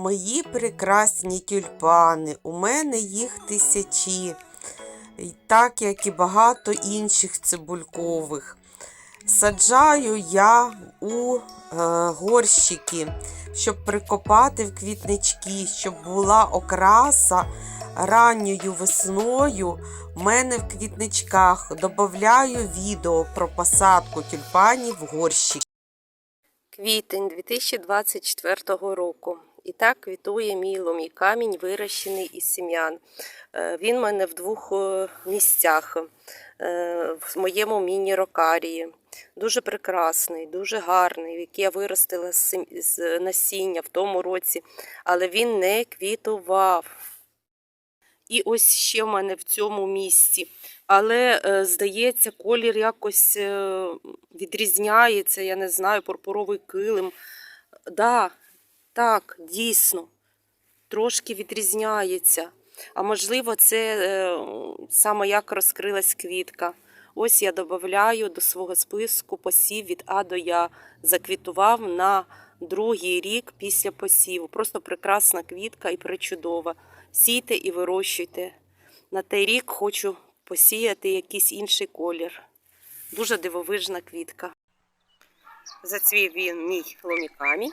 Мої прекрасні тюльпани, у мене їх тисячі, так як і багато інших цибулькових. Саджаю я у е, горщики, щоб прикопати в квітнички, щоб була окраса ранньою весною. У мене в квітничках додаю відео про посадку тюльпанів в горщики. Квітень 2024 року. І так квітує мій ломій камінь, вирощений із сім'ян. Е, Він в мене в двох е, місцях, е, в моєму міні-рокарії. Дуже прекрасний, дуже гарний, який я виростила з насіння в тому році, але він не квітував. І ось ще в мене в цьому місці. Але, здається, колір якось відрізняється, я не знаю, пурпуровий килим. Да, так, дійсно, трошки відрізняється. А можливо, це е, саме як розкрилась квітка. Ось я додаю до свого списку посів від А до Я. Заквітував на другий рік після посіву. Просто прекрасна квітка і причудова. Сійте і вирощуйте. На той рік хочу посіяти якийсь інший колір. Дуже дивовижна квітка. Зацвів він мій ломікамінь.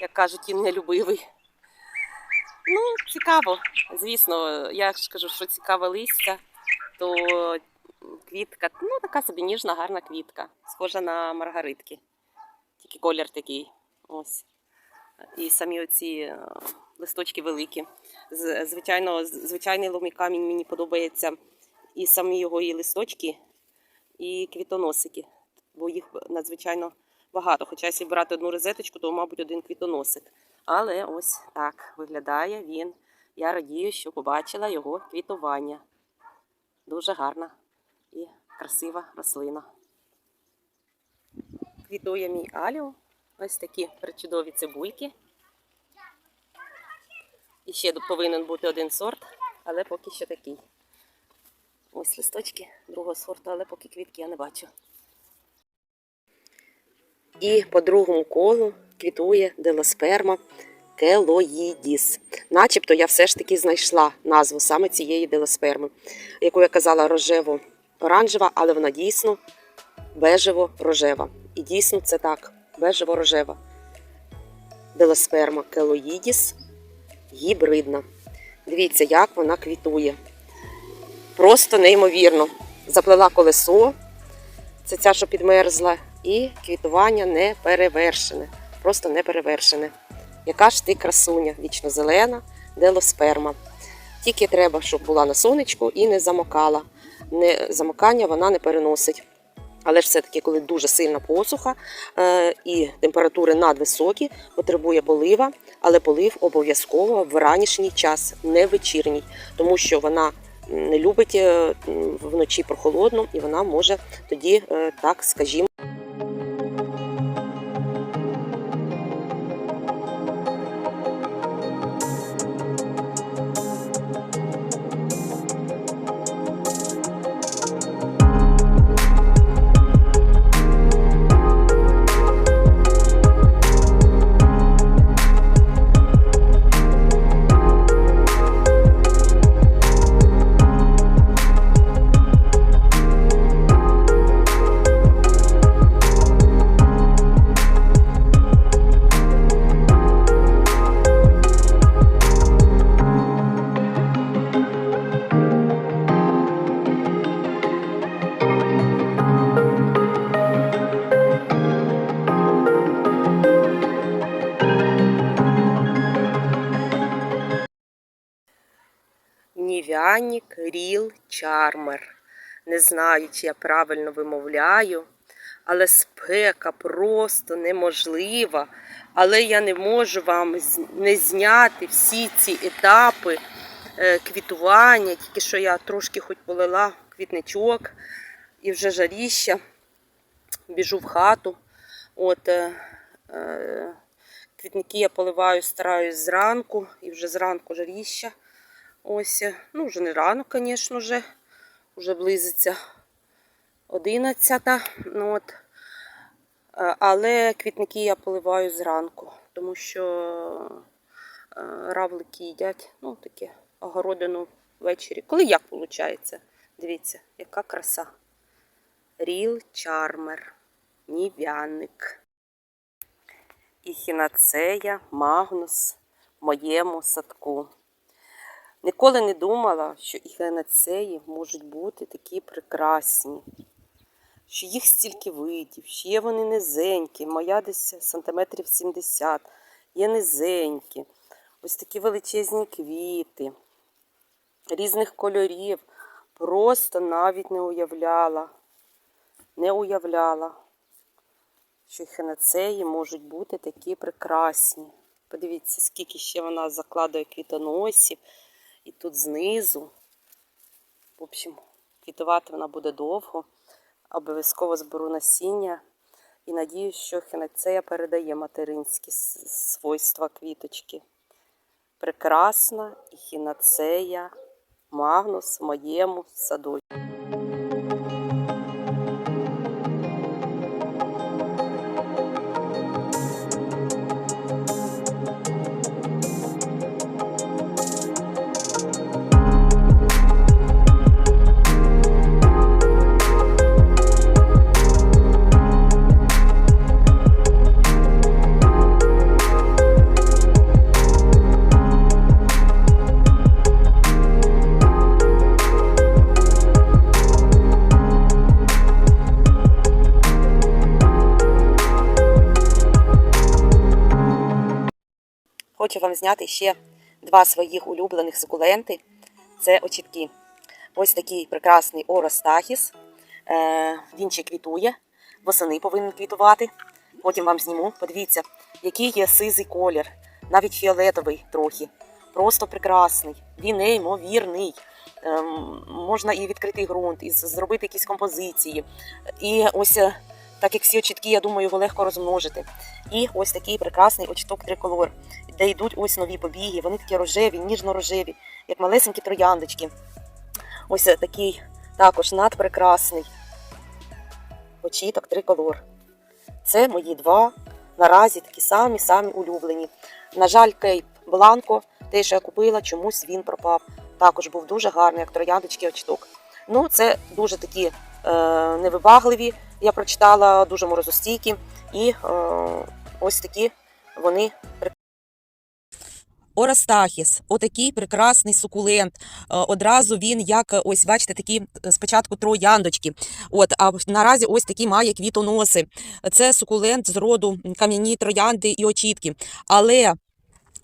Як кажуть, він нелюбивий. Ну, цікаво. Звісно, я ж кажу, що цікаве листя, то квітка, ну, така собі ніжна, гарна квітка. Схожа на маргаритки. Тільки колір такий. Ось. І самі оці е, листочки великі. Звичайно, звичайний ломий камінь мені подобається і самі його і листочки, і квітоносики, бо їх надзвичайно багато. Хоча якщо брати одну розеточку, то, мабуть, один квітоносик. Але ось так виглядає він. Я радію, що побачила його квітування. Дуже гарна і красива рослина. Квітує мій аліо. Ось такі причудові цибульки. І ще повинен бути один сорт, але поки що такий. Ось листочки другого сорту, але поки квітки я не бачу. І по другому колу квітує делосперма келоїдіс. Начебто я все ж таки знайшла назву саме цієї делосперми, яку я казала рожево-оранжева, але вона дійсно бежево-рожева. І дійсно це так, бежево-рожева. Делосперма келоїдіс гібридна. Дивіться, як вона квітує. Просто неймовірно. Заплела колесо, це ця, що підмерзла, і квітування не перевершене. Просто не перевершене. Яка ж ти красуня, вічно зелена, делосперма. Тільки треба, щоб була на сонечку і не замокала. Не, замокання вона не переносить. Але ж все-таки, коли дуже сильна посуха е, і температури надвисокі, потребує полива, але полив обов'язково в ранішній час, не вечірній, тому що вона не любить е, вночі прохолодно і вона може тоді, е, так скажімо. Нівянік Ріл Чармер. Не знаю, чи я правильно вимовляю, але спека просто неможлива. Але я не можу вам не зняти всі ці етапи е, квітування, тільки що я трошки хоч полила квітничок і вже жаріща. Біжу в хату. От, е, е, квітники я поливаю, стараюсь зранку, і вже зранку жаріща. Ось, е, ну вже не рано, звісно, вже, вже близиться 11. Ну, от. Е, Але квітники я поливаю зранку, тому що равлики їдять. Ну, таке огородину ввечері. Коли як виходить? Дивіться, яка краса. Ріл Чармер, Нів'яник. І хінацея, Магнус в моєму садку. Ніколи не думала, що і хінацеї можуть бути такі прекрасні, що їх стільки видів, що є вони низенькі, моя десь сантиметрів 70, є низенькі, ось такі величезні квіти, різних кольорів. Просто навіть не уявляла, не уявляла, що хінацеї можуть бути такі прекрасні. Подивіться, скільки ще вона закладує квітоносів. І тут знизу. В общем, квітувати вона буде довго. Обов'язково зберу насіння. І надіюсь, що хінацея передає материнські свойства квіточки. Прекрасна хінацея Магнус в моєму саду. Хочу вам зняти ще два своїх улюблених сукуленти. Це очітки. Ось такий прекрасний оростахіс. Е, він ще квітує, восени повинен квітувати. Потім вам зніму. Подивіться, який є сизий колір, навіть фіолетовий трохи. Просто прекрасний. Він неймовірний. Ем, можна і відкритий ґрунт, і зробити якісь композиції. І ось е, так як всі очітки, я думаю, його легко розмножити. І ось такий прекрасний очіток триколор, де йдуть ось нові побіги. Вони такі рожеві, ніжно-рожеві, як малесенькі трояндочки. Ось такий також надпрекрасний очіток триколор. Це мої два наразі такі самі самі улюблені. На жаль, кейп Бланко, те, що я купила, чомусь він пропав. Також був дуже гарний, як трояндочки очіток. Ну, це дуже такі невибагливі. Я прочитала дуже морозостійкі. І е, ось такі вони Орастахіс, отакий прекрасний сукулент. Е, Одразу він, як е, ось бачите, такі е, спочатку трояндочки. От, а наразі ось такі має квітоноси. Це сукулент з роду кам'яні троянди і очітки. Але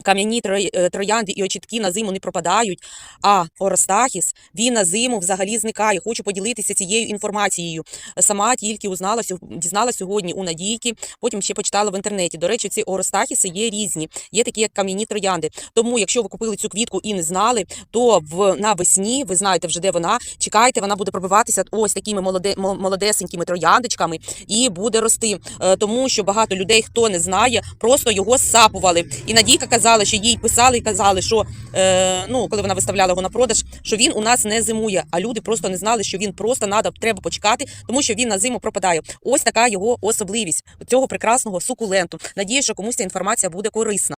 кам'яні е, троянди і очітки на зиму не пропадають. А Оростахіс він на зиму взагалі зникає. Хочу поділитися цією інформацією. Сама тільки узнала сьо- дізнала сьогодні у Надійки, потім ще почитала в інтернеті. До речі, ці Оростахіси є різні, є такі як кам'яні троянди. Тому, якщо ви купили цю квітку і не знали, то в навесні ви знаєте вже де вона. Чекайте, вона буде пробиватися ось такими молоде, молодесенькими трояндочками і буде рости. Е, Тому що багато людей, хто не знає, просто його сапували. І Надійка казала, що їй писали і казали, що е, ну, коли вона виставляла його на продаж, що він у нас не зимує. А люди просто не знали, що він просто надо, треба почекати, тому що він на зиму пропадає. Ось така його особливість цього прекрасного сукуленту. Надію, що комусь ця інформація буде корисна.